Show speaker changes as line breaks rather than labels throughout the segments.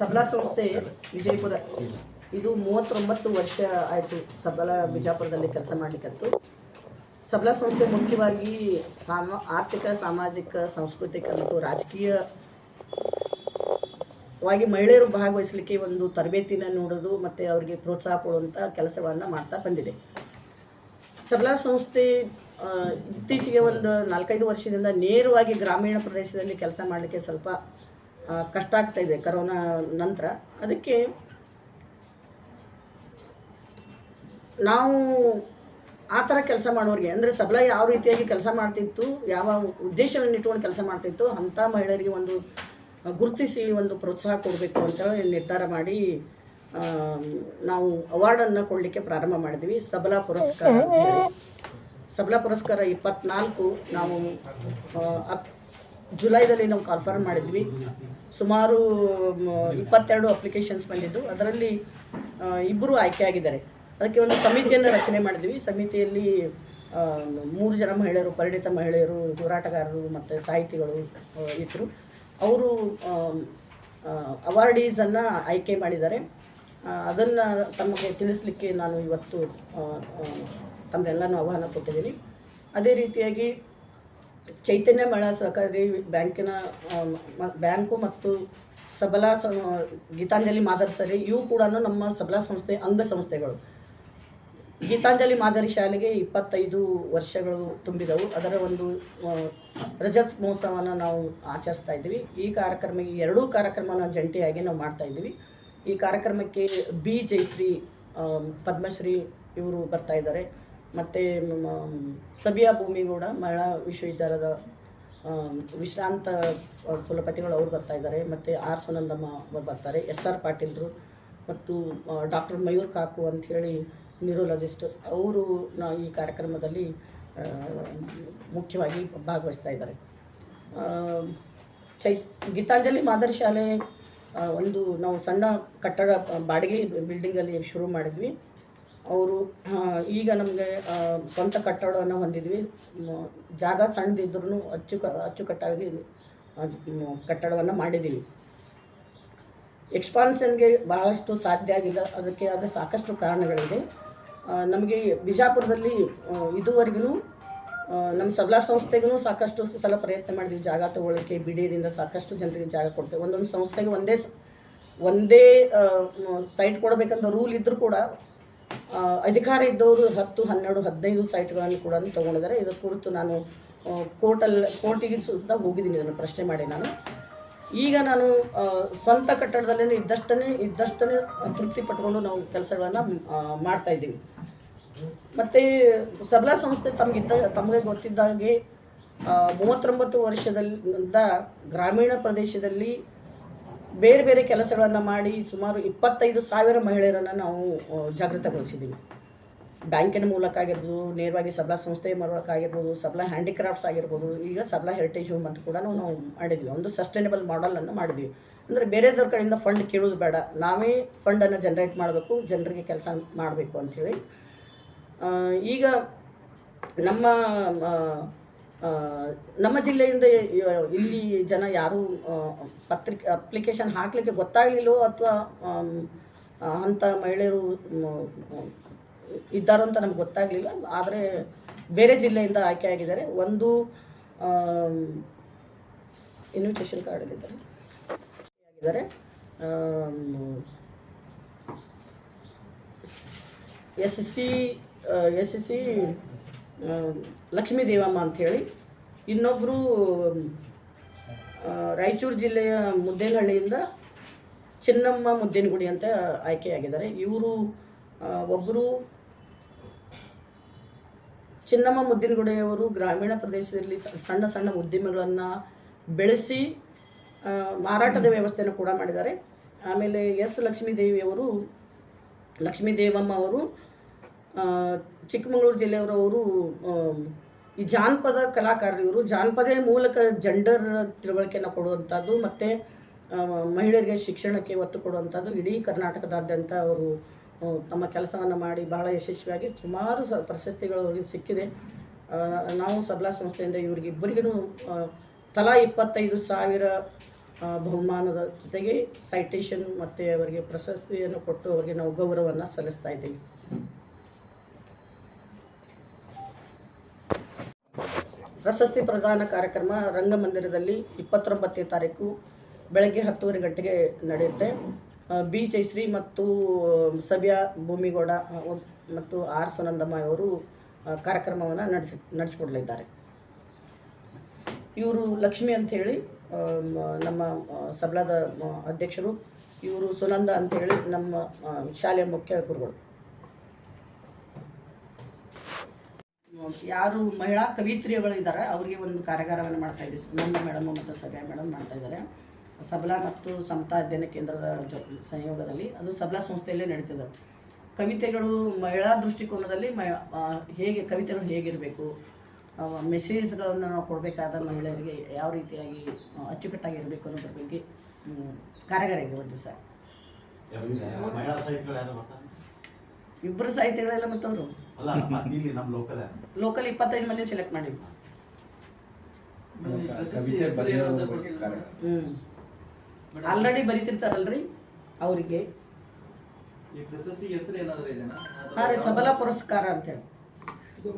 ಸಬಲಾ ಸಂಸ್ಥೆ ವಿಜಯಪುರ. ಇದು ಮೂವತ್ತೊಂಬತ್ತು ವರ್ಷ ಆಯಿತು ಸಬಲ ಬಿಜಾಪುರದಲ್ಲಿ ಕೆಲಸ ಮಾಡಲಿಕ್ಕಂತು. ಸಬಲಾ ಸಂಸ್ಥೆ ಮುಖ್ಯವಾಗಿ ಸಾಮ, ಆರ್ಥಿಕ, ಸಾಮಾಜಿಕ, ಸಾಂಸ್ಕೃತಿಕ ಮತ್ತು ರಾಜಕೀಯವಾಗಿ ಮಹಿಳೆಯರು ಭಾಗವಹಿಸಲಿಕ್ಕೆ ಒಂದು ತರಬೇತಿನ ನೋಡೋದು ಮತ್ತು ಅವರಿಗೆ ಪ್ರೋತ್ಸಾಹ ಕೊಡುವಂಥ ಕೆಲಸವನ್ನು ಮಾಡ್ತಾ ಬಂದಿದೆ. ಸಬಲಾ ಸಂಸ್ಥೆ ಇತ್ತೀಚೆಗೆ ಒಂದು ನಾಲ್ಕೈದು ವರ್ಷದಿಂದ ನೇರವಾಗಿ ಗ್ರಾಮೀಣ ಪ್ರದೇಶದಲ್ಲಿ ಕೆಲಸ ಮಾಡಲಿಕ್ಕೆ ಸ್ವಲ್ಪ ಕಷ್ಟ ಆಗ್ತಾ ಇದೆ ಕರೋನಾ ನಂತರ. ಅದಕ್ಕೆ ನಾವು ಆ ಥರ ಕೆಲಸ ಮಾಡೋರಿಗೆ, ಅಂದರೆ ಸಬಲ ಯಾವ ರೀತಿಯಾಗಿ ಕೆಲಸ ಮಾಡ್ತಿತ್ತು, ಯಾವ ಉದ್ದೇಶವನ್ನು ಇಟ್ಕೊಂಡು ಕೆಲಸ ಮಾಡ್ತಿತ್ತು, ಅಂಥ ಮಹಿಳೆಯರಿಗೆ ಒಂದು ಗುರುತಿಸಿ ಒಂದು ಪ್ರೋತ್ಸಾಹ ಕೊಡಬೇಕು ಅಂತ ನಿರ್ಧಾರ ಮಾಡಿ ನಾವು ಅವಾರ್ಡನ್ನು ಕೊಡಲಿಕ್ಕೆ ಪ್ರಾರಂಭ ಮಾಡಿದ್ವಿ. ಸಬಲಾ ಪುರಸ್ಕಾರ ಸಬಲ ಪುರಸ್ಕಾರ ಇಪ್ಪತ್ನಾಲ್ಕು, ನಾವು ಜುಲೈದಲ್ಲಿ ನಾವು ಕನ್ಫರ್ಮ್ ಮಾಡಿದ್ವಿ. ಸುಮಾರು ಇಪ್ಪತ್ತೆರಡು ಅಪ್ಲಿಕೇಶನ್ಸ್ ಬಂದಿದ್ದು. ಅದರಲ್ಲಿ ಇಬ್ಬರು ಆಯ್ಕೆ ಆಗಿದ್ದಾರೆ. ಅದಕ್ಕೆ ಒಂದು ಸಮಿತಿಯನ್ನು ರಚನೆ ಮಾಡಿದ್ವಿ. ಸಮಿತಿಯಲ್ಲಿ ಮೂರು ಜನ ಮಹಿಳೆಯರು, ಪರಿಣಿತ ಮಹಿಳೆಯರು, ಹೋರಾಟಗಾರರು ಮತ್ತು ಸಾಹಿತಿಗಳು ಇದ್ದರು ಅವರು ಅವಾರ್ಡೀಸನ್ನು ಆಯ್ಕೆ ಮಾಡಿದ್ದಾರೆ. ಅದನ್ನು ತಮಗೆ ತಿಳಿಸ್ಲಿಕ್ಕೆ ನಾನು ಇವತ್ತು ತಮ್ಮೆಲ್ಲನೂ ಆಹ್ವಾನ ಕೊಟ್ಟಿದ್ದೀನಿ. ಅದೇ ರೀತಿಯಾಗಿ ಚೈತನ್ಯ ಮೇಳ ಸಹಕಾರಿ ಬ್ಯಾಂಕಿನ ಬ್ಯಾಂಕು ಮತ್ತು ಸಬಲಾ ಗೀತಾಂಜಲಿ ಮಾದರಿ ಸರಿ, ಇವು ಕೂಡ ನಮ್ಮ ಸಬಲಾ ಸಂಸ್ಥೆ ಅಂಗ ಸಂಸ್ಥೆಗಳು ಗೀತಾಂಜಲಿ ಮಾದರಿ ಶಾಲೆಗೆ ಇಪ್ಪತ್ತೈದು ವರ್ಷಗಳು ತುಂಬಿದವು. ಅದರ ಒಂದು ರಜತ್ ಮಹೋತ್ಸವನ ನಾವು ಆಚರಿಸ್ತಾ ಇದ್ದೀವಿ ಈ ಕಾರ್ಯಕ್ರಮ ಎರಡೂ ಕಾರ್ಯಕ್ರಮನ ಜಂಟಿಯಾಗಿ ನಾವು ಮಾಡ್ತಾ ಇದ್ದೀವಿ ಈ ಕಾರ್ಯಕ್ರಮಕ್ಕೆ ಬಿ ಜಯಶ್ರೀ ಪದ್ಮಶ್ರೀ ಇವರು ಬರ್ತಾ ಇದ್ದಾರೆ. ಮತ್ತು ಸಬಿಯಾ ಭೂಮಿಗೂಡ ಮಹಿಳಾ ವಿಶ್ವವಿದ್ಯಾಲಯದ ವಿಶ್ರಾಂತ ಕುಲಪತಿಗಳು ಅವ್ರು ಬರ್ತಾ ಇದ್ದಾರೆ. ಮತ್ತು ಆರ್ ಸುನಂದಮ್ಮ ಅವರು ಬರ್ತಾರೆ. ಎಸ್ ಆರ್ ಪಾಟೀಲ್ರು ಮತ್ತು ಡಾಕ್ಟರ್ ಮಯೂರ್ ಕಾಕು ಅಂಥೇಳಿ ನ್ಯೂರೋಲಜಿಸ್ಟ್ ಅವರು ಈ ಕಾರ್ಯಕ್ರಮದಲ್ಲಿ ಮುಖ್ಯವಾಗಿ ಭಾಗವಹಿಸ್ತಾ ಇದ್ದಾರೆ. ಚೈ, ಗೀತಾಂಜಲಿ ಮಾದರಿ ಶಾಲೆ ಒಂದು ನಾವು ಸಣ್ಣ ಕಟ್ಟಡ, ಬಾಡಿಗೆ, ಬಿಲ್ಡಿಂಗಲ್ಲಿ ಶುರು ಮಾಡಿದ್ವಿ. ಅವರು ಈಗ ನಮಗೆ ಸ್ವಂತ ಕಟ್ಟಡವನ್ನು ಹೊಂದಿದ್ವಿ. ಜಾಗ ಸಣ್ಣದಿದ್ರೂ ಅಚ್ಚು ಅಚ್ಚುಕಟ್ಟಾಗಿ ಕಟ್ಟಡವನ್ನು ಮಾಡಿದ್ದೀವಿ ಎಕ್ಸ್ಪಾನ್ಸನ್ಗೆ ಬಹಳಷ್ಟು ಸಾಧ್ಯ ಆಗಿಲ್ಲ. ಅದಕ್ಕೆ ಆದ ಸಾಕಷ್ಟು ಕಾರಣಗಳಿದೆ. ನಮಗೆ ಬಿಜಾಪುರದಲ್ಲಿ ಇದುವರೆಗೂ ನಮ್ಮ ಸಬಲಾ ಸಂಸ್ಥೆಗೂ ಸಾಕಷ್ಟು ಸಲ ಪ್ರಯತ್ನ ಮಾಡಿದ್ವಿ. ಜಾಗ ತಗೊಳ್ಳೋಕ್ಕೆ ಬಿಡಿಯದಿಂದ ಸಾಕಷ್ಟು ಜನರಿಗೆ ಜಾಗ ಕೊಡ್ತೇವೆ. ಒಂದೊಂದು ಸಂಸ್ಥೆಗೆ ಒಂದೇ ಒಂದೇ ಸೈಟ್ ಕೊಡಬೇಕಂತ ರೂಲ್ ಇದ್ದರೂ ಕೂಡ ಅಧಿಕಾರ ಇದ್ದವರು ಹತ್ತು, ಹನ್ನೆರಡು, ಹದಿನೈದು ಸೈಟ್ಗಳನ್ನು ಕೂಡ ತೊಗೊಂಡಿದ್ದಾರೆ. ಇದರ ಕುರಿತು ನಾನು ಕೋರ್ಟಲ್ಲಿ ಕೋರ್ಟಿಗೆ ಸುತ್ತ ಹೋಗಿದ್ದೀನಿ. ಇದನ್ನು ಪ್ರಶ್ನೆ ಮಾಡಿ ನಾನು. ಈಗ ನಾನು ಸ್ವಂತ ಕಟ್ಟಡದಲ್ಲೇ ಇದ್ದಷ್ಟೇ ಇದ್ದಷ್ಟೇ ತೃಪ್ತಿ ಪಟ್ಕೊಂಡು ನಾವು ಕೆಲಸಗಳನ್ನು ಮಾಡ್ತಾ ಇದ್ದೀವಿ. ಮತ್ತು ಸಬಲಾ ಸಂಸ್ಥೆ ತಮಗಿದ್ದ, ತಮಗೆ ಗೊತ್ತಿದ್ದಾಗೆ ಮೂವತ್ತೊಂಬತ್ತು ವರ್ಷದಲ್ಲಿಂದ ಗ್ರಾಮೀಣ ಪ್ರದೇಶದಲ್ಲಿ ಬೇರೆ ಬೇರೆ ಕೆಲಸಗಳನ್ನು ಮಾಡಿ ಸುಮಾರು ಇಪ್ಪತ್ತೈದು ಸಾವಿರ ಮಹಿಳೆಯರನ್ನು ನಾವು ಜಾಗೃತಗೊಳಿಸಿದ್ದೀವಿ ಬ್ಯಾಂಕಿನ ಮೂಲಕ ಆಗಿರ್ಬೋದು, ನೇರವಾಗಿ ಸಬ್ಲಾ ಸಂಸ್ಥೆ ಮೂಲಕ ಆಗಿರ್ಬೋದು, ಸಬ್ಲಾ ಹ್ಯಾಂಡಿಕ್ರಾಫ್ಟ್ಸ್ ಆಗಿರ್ಬೋದು, ಈಗ ಸಬ್ಲಾ ಹೆರಿಟೇಜ್ ಹೋಮ್ ಅಂತ ಕೂಡ ನಾವು ಮಾಡಿದ್ವಿ. ಒಂದು ಸಸ್ಟೈನಬಲ್ ಮಾಡೆಲನ್ನು ಮಾಡಿದ್ವಿ. ಅಂದರೆ ಬೇರೆದವ್ರ ಕಡೆಯಿಂದ ಫಂಡ್ ಕೇಳೋದು ಬೇಡ. ನಾವೇ ಫಂಡನ್ನು ಜನ್ರೇಟ್ ಮಾಡಬೇಕು, ಜನರಿಗೆ ಕೆಲಸ ಮಾಡಬೇಕು ಅಂಥೇಳಿ. ಈಗ ನಮ್ಮ ನಮ್ಮ ಜಿಲ್ಲೆಯಿಂದ ಇಲ್ಲಿ ಜನ ಯಾರೂ ಪತ್ರಿಕೆ ಅಪ್ಲಿಕೇಶನ್ ಹಾಕಲಿಕ್ಕೆ ಗೊತ್ತಾಗಲಿಲ್ಲೋ ಅಥವಾ ಅಂಥ ಮಹಿಳೆಯರು ಇದ್ದಾರೋ ಅಂತ ನಮ್ಗೆ ಗೊತ್ತಾಗಲಿಲ್ಲ. ಆದರೆ ಬೇರೆ ಜಿಲ್ಲೆಯಿಂದ ಆಯ್ಕೆ ಆಗಿದ್ದಾರೆ. ಒಂದು ಇನ್ವಿಟೇಷನ್ ಕಾರ್ಡಲ್ಲಿದ್ದಾರೆ ಆಗಿದ್ದಾರೆ. S C S C Lakshmi Devamma ಅಂಥೇಳಿ ಇನ್ನೊಬ್ಬರು ರಾಯಚೂರು ಜಿಲ್ಲೆಯ ಮುದ್ದೇನಹಳ್ಳಿಯಿಂದ ಚಿನ್ನಮ್ಮ ಮುದ್ದೇನಗುಡಿ ಅಂತ ಆಯ್ಕೆಯಾಗಿದ್ದಾರೆ. ಇವರು ಒಬ್ಬರು ಚಿನ್ನಮ್ಮ ಮುದ್ದಿನಗುಡಿಯವರು ಗ್ರಾಮೀಣ ಪ್ರದೇಶದಲ್ಲಿ ಸಣ್ಣ ಸಣ್ಣ ಉದ್ದಿಮೆಗಳನ್ನು ಬೆಳೆಸಿ ಮಾರಾಟದ ವ್ಯವಸ್ಥೆಯನ್ನು ಕೂಡ ಮಾಡಿದ್ದಾರೆ. ಆಮೇಲೆ ಎಸ್ ಲಕ್ಷ್ಮೀದೇವಿಯವರು ಲಕ್ಷ್ಮೀ ದೇವಮ್ಮ ಅವರು ಚಿಕ್ಕಮಗಳೂರು ಜಿಲ್ಲೆಯವರವರು ಅವರು ಈ ಜಾನಪದ ಕಲಾಕಾರರು ಇವರು ಜಾನಪದ ಮೂಲಕ ಜೆಂಡರ್ ತಿಳುವಳಿಕೆಯನ್ನು ಕೊಡುವಂಥದ್ದು ಮತ್ತು ಮಹಿಳೆಯರಿಗೆ ಶಿಕ್ಷಣಕ್ಕೆ ಒತ್ತು ಕೊಡುವಂಥದ್ದು ಇಡೀ ಕರ್ನಾಟಕದಾದ್ಯಂತ ಅವರು ತಮ್ಮ ಕೆಲಸವನ್ನು ಮಾಡಿ ಬಹಳ ಯಶಸ್ವಿಯಾಗಿ ಸುಮಾರು ಸ, ಪ್ರಶಸ್ತಿಗಳು ಅವರಿಗೆ ಸಿಕ್ಕಿದೆ. ನಾವು ಸಬಲಾ ಸಂಸ್ಥೆಯಿಂದ ಇವರಿಗೆ ಇಬ್ಬರಿಗೂ ತಲಾ ಇಪ್ಪತ್ತೈದು ಸಾವಿರ ಬಹುಮಾನದ ಜೊತೆಗೆ ಸೈಟೇಷನ್ ಮತ್ತು ಅವರಿಗೆ ಪ್ರಶಸ್ತಿಯನ್ನು ಕೊಟ್ಟು ಅವರಿಗೆ ನಾವು ಗೌರವವನ್ನು ಸಲ್ಲಿಸ್ತಾ ಇದ್ದೀವಿ. ಪ್ರಶಸ್ತಿ ಪ್ರದಾನ ಕಾರ್ಯಕ್ರಮ ರಂಗಮಂದಿರದಲ್ಲಿ ಇಪ್ಪತ್ತೊಂಬತ್ತನೇ ತಾರೀಕು ಬೆಳಗ್ಗೆ ಹತ್ತುವರೆ ಗಂಟೆಗೆ ನಡೆಯುತ್ತೆ. ಬಿ ಜಯಶ್ರೀ ಮತ್ತು ಸಭ್ಯ ಭೂಮಿಗೌಡ ಮತ್ತು ಆರ್ ಸುನಂದಮ್ಮ ಅವರು ಕಾರ್ಯಕ್ರಮವನ್ನು ನಡೆಸಿ, ನಡೆಸಿಕೊಡಲಿದ್ದಾರೆ. ಇವರು ಲಕ್ಷ್ಮಿ ಅಂಥೇಳಿ ನಮ್ಮ ಸಬಲದ ಅಧ್ಯಕ್ಷರು. ಇವರು ಸುನಂದ ಅಂಥೇಳಿ ನಮ್ಮ ಶಾಲೆಯ ಮುಖ್ಯ ಗುರುಗಳು. ಯಾರು ಮಹಿಳಾ ಕವಿತ್ರಿಗಳು ಇದ್ದಾರೆ ಅವರಿಗೆ ಒಂದು ಕಾರ್ಯಾಗಾರವನ್ನು ಮಾಡ್ತಾ ಇದ್ದೀವಿ ಸುನಂದ ಮೇಡಮ್ ಮತ್ತು ಸಭ್ಯ ಮೇಡಮ್ ಮಾಡ್ತಾ ಇದ್ದಾರೆ ಸಬಲಾ ಮತ್ತು ಸಮತಾ ಅಧ್ಯಯನ ಕೇಂದ್ರದ ಜೊ ಸಂಯೋಗದಲ್ಲಿ ಅದು ಸಬಲಾ ಸಂಸ್ಥೆಯಲ್ಲೇ ನಡೀತದೆ. ಕವಿತೆಗಳು ಮಹಿಳಾ ದೃಷ್ಟಿಕೋನದಲ್ಲಿ ಮ ಹೇಗೆ ಕವಿತೆಗಳು ಹೇಗಿರಬೇಕು ಮೆಸೇಜ್ಗಳನ್ನು ನಾವು ಕೊಡಬೇಕಾದ ಮಹಿಳೆಯರಿಗೆ ಯಾವ ರೀತಿಯಾಗಿ ಅಚ್ಚುಕಟ್ಟಾಗಿ ಇರಬೇಕು ಅನ್ನೋದ್ರ ಬಗ್ಗೆ ಕಾರ್ಯಾಗಾರ ಇದೆ ಒಂದು ದಿವಸ
ಮಹಿಳಾ ಸಾಹಿತ್ಯಗಳು ಯಾರು ಬರ್ತಾರೆ
ಇಬ್ಬರು ಸಾಹಿತಿಗಳೆಲ್ಲ ಮತ್ತವರು?
ಅಲ್ಲ ಇಲ್ಲಿ ನಮ್ಮ ಲೋಕಲ್
ಲೋಕಲ್ ಇಪ್ಪತ್ತೈದು ಮಂದಿ ಸೆಲೆಕ್ಟ್ ಮಾಡಿ ಆಲ್ರೆಡಿ ಬರಿತಿರ್ತಾರಲ್ರಿ ಅವರಿಗೆ.
ಈ ಪ್ರಶಸ್ತಿ ಹೆಸರು ಏನಾದ್ರು ಇದೆನಾ
ಹಾಂ ರೀ ಸಬಲ ಪುರಸ್ಕಾರ ಅಂತೇಳಿ
ಇದು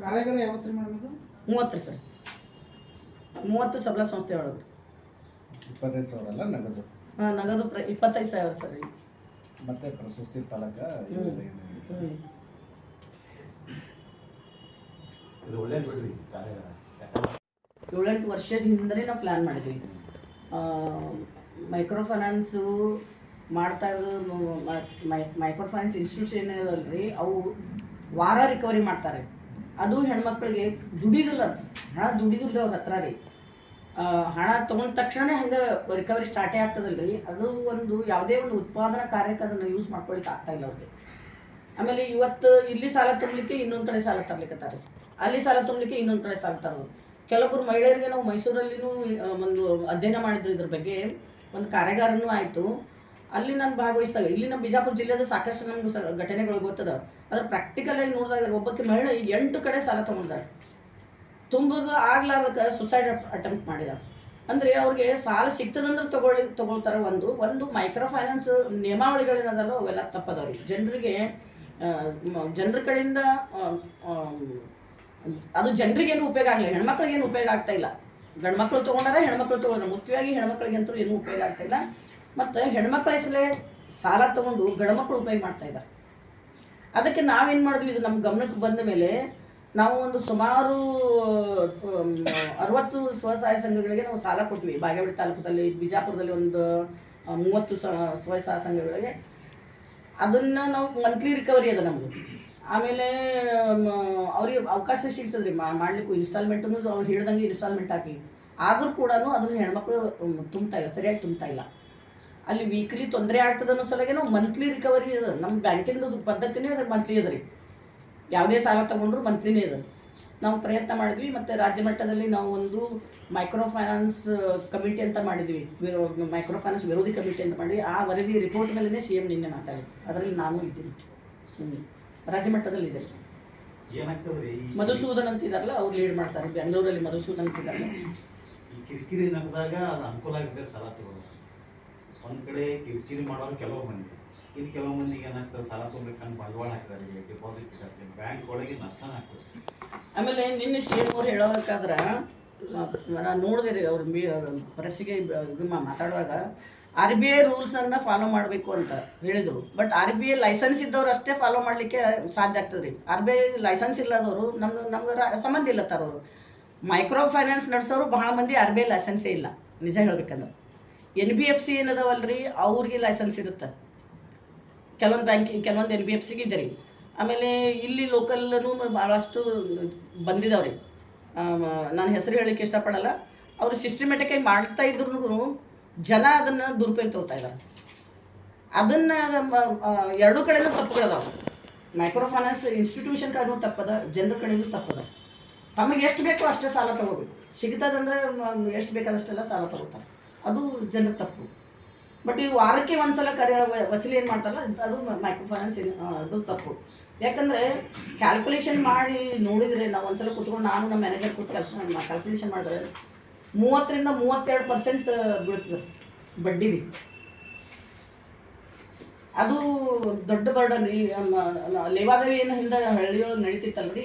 ಕಾರ್ಯಾಗಾರ ಯಾವತ್ತು ಮೇಡಮ್ ಇದು?
ಮೂವತ್ತು ರೀ ಸರ್. ಮೂವತ್ತು ಸಬಲ ಸಂಸ್ಥೆ ಒಳಗೆ
ಇಪ್ಪತ್ತೈದು ಸಾವಿರ ಅಲ್ಲ ನಗದು?
ಹಾಂ ನಗದು ಪ್ರ ಇಪ್ಪತ್ತೈದು ಸಾವಿರ ಸರ್
ಮತ್ತೆ ಪ್ರಶಸ್ತಿ ಫಲಕ
ಇದು
ಏಳೆಂಟು ವರ್ಷದ ಹಿಂದೆ ನಾವು ಪ್ಲ್ಯಾನ್ ಮಾಡಿದ್ವಿ. ಮೈಕ್ರೋ ಫೈನಾನ್ಸು ಮಾಡ್ತಾ ಇರೋದು ಮೈಕ್ರೋ ಫೈನಾನ್ಸ್ ಇನ್ಸ್ಟಿಟ್ಯೂಷನ್ ರೀ ಅವು ವಾರ ರಿಕವರಿ ಮಾಡ್ತಾರೆ. ಅದು ಹೆಣ್ಮಕ್ಳಿಗೆ ದುಡಿದಿಲ್ಲ. ಹಣ ದುಡಿದಿಲ್ಲ ಅವ್ರ ಹತ್ರ ರೀ. ಹಣ ತೊಗೊಂಡ ತಕ್ಷಣ ಹಂಗೆ ರಿಕವರಿ ಸ್ಟಾರ್ಟೇ ಆಗ್ತದಲ್ರಿ. ಅದು ಒಂದು ಯಾವುದೇ ಒಂದು ಉತ್ಪಾದನಾ ಕಾರ್ಯಕ್ಕೆ ಅದನ್ನು ಯೂಸ್ ಮಾಡ್ಕೊಳಿಕ್ಕೆ ಆಗ್ತಾ ಇಲ್ಲ ಅವ್ರಿಗೆ. ಆಮೇಲೆ ಇವತ್ತು ಇಲ್ಲಿ ಸಾಲ ತುಂಬಲಿಕ್ಕೆ ಇನ್ನೊಂದು ಕಡೆ ಸಾಲ ತರ್ಲಿಕ್ಕತ್ತಾರೆ ಅಲ್ಲಿ ಸಾಲ ತುಂಬಲಿಕ್ಕೆ ಇನ್ನೊಂದು ಕಡೆ ಸಾಲ ತರೋದು. ಕೆಲವೊಬ್ಬರು ಮಹಿಳೆಯರಿಗೆ ನಾವು ಮೈಸೂರಲ್ಲಿನೂ ಒಂದು ಅಧ್ಯಯನ ಮಾಡಿದ್ರು ಇದ್ರ ಬಗ್ಗೆ. ಒಂದು ಕಾರ್ಯಾಗಾರನೂ ಆಯಿತು. ಅಲ್ಲಿ ನಾನು ಭಾಗವಹಿಸಿದಾಗ, ಇಲ್ಲಿ ನಮ್ಮ ಬಿಜಾಪುರ ಜಿಲ್ಲೆದ ಸಾಕಷ್ಟು ನಮ್ಗೆ ಘಟನೆಗಳು ಗೊತ್ತದ. ಅದ್ರ ಪ್ರಾಕ್ಟಿಕಲ್ ಆಗಿ ನೋಡಿದಾಗ ಒಬ್ಬಕ್ಕೆ ಮಹಿಳೆ ಎಂಟು ಕಡೆ ಸಾಲ ತಗೊಂಡಾರ ತುಂಬೋದು ಆಗ್ಲಾರ್ದಕ್ಕೆ ಸುಸೈಡ್ ಅಟೆಂಪ್ಟ್ ಮಾಡಿದಾರೆ ಅಂದರೆ ಅವ್ರಿಗೆ ಸಾಲ ಸಿಗ್ತದಂದ್ರೆ ತಗೊಳ್ಳಿ, ತಗೊಳ್ತಾರೆ ಒಂದು. ಒಂದು ಮೈಕ್ರೋ ಫೈನಾನ್ಸ್ ನಿಯಮಾವಳಿಗಳೇನದಲ್ಲ ಅವೆಲ್ಲ ತಪ್ಪದವ್ರಿ ಜನರಿಗೆ ಜನರ ಕಡೆಯಿಂದ ಅದು ಜನರಿಗೇನು ಉಪಯೋಗ ಆಗಲಿಲ್ಲ. ಹೆಣ್ಮಕ್ಳಿಗೇನು ಉಪಯೋಗ ಆಗ್ತಾ ಇಲ್ಲ. ಗಂಡ್ಮಕ್ಳು ತೊಗೊಂಡಾರೆ, ಹೆಣ್ಮಕ್ಳು ತೊಗೊಂಡ್ರೆ. ಮುಖ್ಯವಾಗಿ ಹೆಣ್ಮಕ್ಳಿಗಂತೂ ಏನೂ ಉಪಯೋಗ ಆಗ್ತಾ ಇಲ್ಲ. ಮತ್ತು ಹೆಣ್ಮಕ್ಳ ಹೆಸರೇ ಸಾಲ ತೊಗೊಂಡು ಗಂಡ್ಮಕ್ಳು ಉಪಯೋಗ ಮಾಡ್ತಾ ಇದ್ದಾರೆ ಅದಕ್ಕೆ ನಾವೇನು ಮಾಡಿದ್ವಿ? ಇದು ನಮ್ಮ ಗಮನಕ್ಕೆ ಬಂದ ಮೇಲೆ ನಾವು ಒಂದು ಸುಮಾರು ಅರವತ್ತು ಸ್ವಸಹಾಯ ಸಂಘಗಳಿಗೆ ನಾವು ಸಾಲ ಕೊಟ್ವಿ ಬಾಗೇವಾಡಿ ತಾಲೂಕದಲ್ಲಿ ಬಿಜಾಪುರದಲ್ಲಿ ಒಂದು ಮೂವತ್ತು ಸ್ವಸಹಾಯ ಸಂಘಗಳಿಗೆ. ಅದನ್ನು ನಾವು ಮಂತ್ಲಿ ರಿಕವರಿ ಅದ ನಮ್ಮದು ಆಮೇಲೆ ಅವ್ರಿಗೆ ಅವಕಾಶ ಸಿಗ್ತದೆ ರೀ ಮಾಡ್ಲಿಕ್ಕೂ ಇನ್ಸ್ಟಾಲ್ಮೆಂಟನ್ನು ಅವ್ರು ಹೇಳ್ದಂಗೆ ಇನ್ಸ್ಟಾಲ್ಮೆಂಟ್ ಹಾಕಿ. ಆದರೂ ಕೂಡ ಅದನ್ನು ಹೆಣ್ಮಕ್ಳು ತುಂಬ್ತಾ ಇಲ್ಲ, ಸರಿಯಾಗಿ ತುಂಬ್ತಾ ಇಲ್ಲ. ಅಲ್ಲಿ ವೀಕ್ಲಿ ತೊಂದರೆ ಆಗ್ತದೆ ಅನ್ನೋ ಸಲುವಾಗಿ ನಾವು ಮಂತ್ಲಿ ರಿಕವರಿ ಅದ. ನಮ್ಮ ಬ್ಯಾಂಕಿಂದು ಪದ್ಧತಿನೇ ಮಂತ್ಲಿ ಅದ ರೀ. ಯಾವುದೇ ಸಾಲ ತಗೊಂಡ್ರು ಮಂತ್ಲಿನೇ ಅದ. ನಾವು ಪ್ರಯತ್ನ ಮಾಡಿದ್ವಿ ಮತ್ತು ರಾಜ್ಯ ಮಟ್ಟದಲ್ಲಿ ನಾವು ಒಂದು ಮೈಕ್ರೋ ಫೈನಾನ್ಸ್ ಕಮಿಟಿ ಅಂತ ಮಾಡಿದ್ವಿ. ವಿರೋ ಮೈಕ್ರೋ ಫೈನಾನ್ಸ್ ವಿರೋಧಿ ಕಮಿಟಿ ಅಂತ ಮಾಡಿ ಆ ವರದಿ ರಿಪೋರ್ಟ್ ಮೇಲೇ ಸಿ ಎಂ ನಿನ್ನೆ ಮಾತಾಡಿದ್ದು ಅದರಲ್ಲಿ ನಾನು ಇದ್ದೀನಿ. ಹ್ಞೂ ರಾಜ್ಯ ಮಟ್ಟದಲ್ಲಿ ಇದೆ ಮಧುಸೂದನ್ ಅಂತ ಇದಾರಲ್ಲ ಅವ್ರು ಲೀಡ್ ಮಾಡ್ತಾರೆ. ಬೆಂಗಳೂರಲ್ಲಿ ಮಧುಸೂದನ್ ಅಂತ ಇದಾರಲ್ಲ
ಈ ಕಿರಿಕಿರಿ ನಗದಾಗ ಅದು ಅನುಕೂಲ ಆಗಿದೆ ಸಾಲ ತಗೊಳ್ಳೋದು ಒಂದ್ ಕಡೆ ಕಿರಿಕಿರಿ ಮಾಡೋರು ಕೆಲವು ಮಂದಿ. ಇನ್ನು ಕೆಲವು ಮಂದಿಗೆ ಏನಾಗ್ತದೆ ಸಾಲ ತಗೊಳ್ಬೇಕಂತ ಬಂಡವಾಳ ಹಾಕಿದಾರೆ ಡಿಪಾಸಿಟ್ ಇಡಕ್ಕೆ. ಬ್ಯಾಂಕ್ ಒಳಗೆ ನಷ್ಟ ಆಗ್ತದೆ.
ಆಮೇಲೆ ನಿನ್ನೆ ಎಂ ಅವ್ರು ಹೇಳೋಬೇಕಾದ್ರೆ ನಾನು ನೋಡಿದೆ ರೀ ಅವ್ರ ಮೀ ಪ್ರೆಸ್ಸಿಗೆ ಇದು ಮಾತಾಡುವಾಗ, ಆರ್ ಬಿ ಐ ರೂಲ್ಸನ್ನು ಫಾಲೋ ಮಾಡಬೇಕು ಅಂತ ಹೇಳಿದರು. But R B I license ಇದ್ದವ್ರು ಅಷ್ಟೇ ಫಾಲೋ ಮಾಡಲಿಕ್ಕೆ ಸಾಧ್ಯ ಆಗ್ತದೆ ರೀ ಆರ್ ಬಿ ಐ ಲೈಸೆನ್ಸ್ ಇಲ್ಲದವರು ನಮ್ಗೆ ನಮ್ಗೆ ರಾ- ಸಂಬಂಧ ಇಲ್ಲ ಅವರು. ಮೈಕ್ರೋ ಫೈನಾನ್ಸ್ ನಡೆಸೋರು ಬಹಳ ಮಂದಿ ಆರ್ ಬಿ ಐ ಲೈಸೆನ್ಸೇ ಇಲ್ಲ. ನಿಜ ಹೇಳ್ಬೇಕಂದ್ರೆ. ಎನ್ ಬಿ ಎಫ್ ಸಿ ಏನದಾವಲ್ರಿ, ಅವ್ರಿಗೆ ಲೈಸೆನ್ಸ್ ಇರುತ್ತೆ. ಕೆಲವೊಂದು ಬ್ಯಾಂಕ್ ಕೆಲವೊಂದು ಎನ್ ಬಿ ಎಫ್ ಸಿಗೆ ಆಮೇಲೆ ಇಲ್ಲಿ ಲೋಕಲ್ಲೂ ಭಾಳಷ್ಟು ಬಂದಿದ್ದಾವೆ ರೀ ನಾನು ಹೆಸರು ಹೇಳಲಿಕ್ಕೆ ಇಷ್ಟಪಡಲ್ಲ. ಅವರು ಸಿಸ್ಟಮೆಟಿಕಾಗಿ ಮಾಡ್ತಾ ಇದ್ರು ಜನ ಅದನ್ನು ದುರುಪಯೋಗ ತಗೋತಾ ಇದ್ದಾರೆ ಅದನ್ನು ಎರಡೂ ಕಡೆನೂ ತಪ್ಪುಗಳದಾವೆ. ಮೈಕ್ರೋ ಫೈನಾನ್ಸ್ ಇನ್ಸ್ಟಿಟ್ಯೂಷನ್ ಕಡೆನೂ ತಪ್ಪದ, ಜನರ ಕಡೆನೂ ತಪ್ಪದ. ತಮಗೆ ಎಷ್ಟು ಬೇಕೋ ಅಷ್ಟೇ ಸಾಲ ತಗೋಬೇಕು. ಸಿಗ್ತದಂದ್ರೆ ಎಷ್ಟು ಬೇಕಾದಷ್ಟೆಲ್ಲ ಸಾಲ ತಗೋತಾರೆ. ಅದು ಜನರ ತಪ್ಪು. ಬಟ್ ಈ ವಾರಕ್ಕೆ ಒಂದ್ಸಲ ಕರೆ ವಸೂಲಿ ಏನು ಮಾಡ್ತಾರಲ್ಲ ಅದು ಮೈಕ್ರೋ ಫೈನಾನ್ಸ್ ಅದು ತಪ್ಪು. ಯಾಕಂದ್ರೆ ಕ್ಯಾಲ್ಕುಲೇಷನ್ ಮಾಡಿ ನೋಡಿದರೆ ನಾವು ಒಂದ್ಸಲ ಕುತ್ಕೊಂಡು ನಾನು ನಮ್ಮ ಮ್ಯಾನೇಜರ್ ಕೊಟ್ಟು ಕೆಲಸ ಕ್ಯಾಲ್ಕುಲೇಷನ್ ಮಾಡಿದ್ರೆ ಮೂವತ್ತರಿಂದ ಮೂವತ್ತೆರಡು ಪರ್ಸೆಂಟ್ ಬೀಳ್ತದೆ ಬಡ್ಡಿ ರೀ ಅದು ದೊಡ್ಡ ಬರ್ಡನ್ ಈ ಲೇವಾದೇವಿ ಏನು ಹಿಂದೆ ಹಳ್ಳಿಯೋ ನಡೀತಿತ್ತಲ್ಲ ರೀ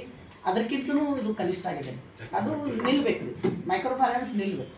ಅದಕ್ಕಿಂತಲೂ ಇದು ಕನಿಷ್ಠ ಆಗಿದೆ. ಅದು ನಿಲ್ಬೇಕು ರೀ ಮೈಕ್ರೋ ಫೈನಾನ್ಸ್ ನಿಲ್ಬೇಕು.